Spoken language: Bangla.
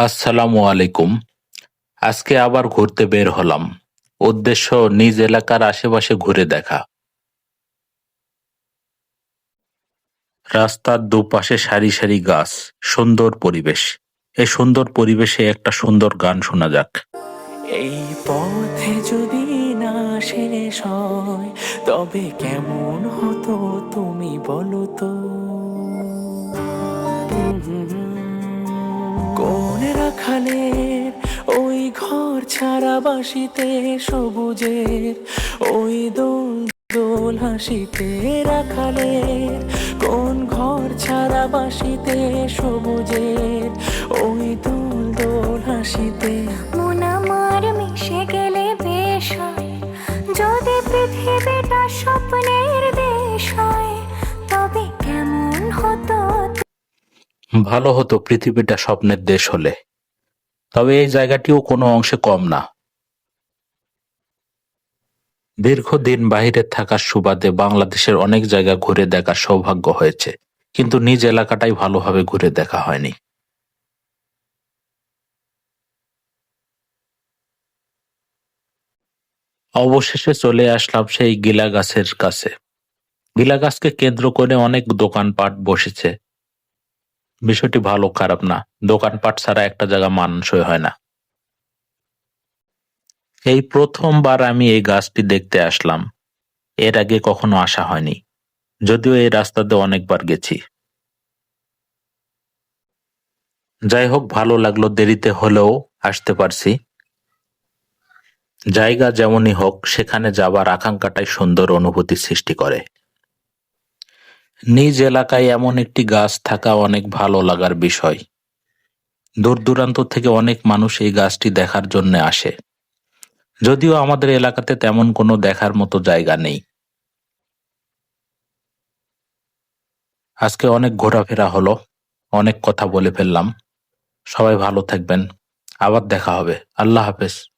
আসসালামু আলাইকুম। আজকে আবার ঘুরতে বের হলাম। উদ্দেশ্য, নিজ এলাকার আশেপাশে ঘুরে দেখা। রাস্তার দুপাশে সারি সারি গাছ, সুন্দর পরিবেশ। এই সুন্দর পরিবেশে একটা সুন্দর গান শোনা যাক। এই পথে যদি না শেষ হয় তবে কেমন হতো তুমি বলো তো? রাখালের ওই ঘর ছাড়া বাসিতে সবুজের ওই দোল দোল হাসিতে রাখালের কোন ঘর ছাড়া বাসিতে সবুজের ওই দোল দোল হাসিতে। মন আমার মিশে গেলে বেশ হয় যদি পৃথিবীটা স্বপ্নের দেশ হয় তবে কেমন হতো? ভালো হতো পৃথিবীটা স্বপ্নের দেশ হলে। তবে এই জায়গাটিও কোনো অংশে কম না। দীর্ঘদিন বাহিরে থাকার সুবাদে বাংলাদেশের অনেক জায়গা ঘুরে দেখার সৌভাগ্য হয়েছে, কিন্তু নিজ এলাকাটাই ভালোভাবে ঘুরে দেখা হয়নি। অবশেষে চলে আসলাম সেই গিলা গাছের কাছে। গিলা গাছকে কেন্দ্র করে অনেক দোকানপাট বসেছে। বিষয়টি ভালো, খারাপ না। দোকানপাট ছাড়া একটা জায়গা মানানসই হয় না। এই প্রথমবার আমি এই গাছটি দেখতে আসলাম। এর আগে কখনো আসা হয়নি। যদিও এই রাস্তাতে অনেকবার গেছি। যাই হোক, ভালো লাগল, দেরিতে হলেও আসতে পারছি। জায়গা যেমনই হোক, সেখানে যাবার আকাঙ্ক্ষাটাই সুন্দর অনুভূতি সৃষ্টি করে। নিজ এলাকায় এমন একটি গাছ থাকা অনেক ভালো লাগার বিষয়। দূর দূরান্ত থেকে অনেক মানুষ এই গাছটি দেখার জন্য আসে। যদিও আমাদের এলাকাতে তেমন কোনো দেখার মতো জায়গা নেই। আজকে অনেক ঘোরাফেরা হলো, অনেক কথা বলে ফেললাম। সবাই ভালো থাকবেন। আবার দেখা হবে। আল্লাহ হাফেজ।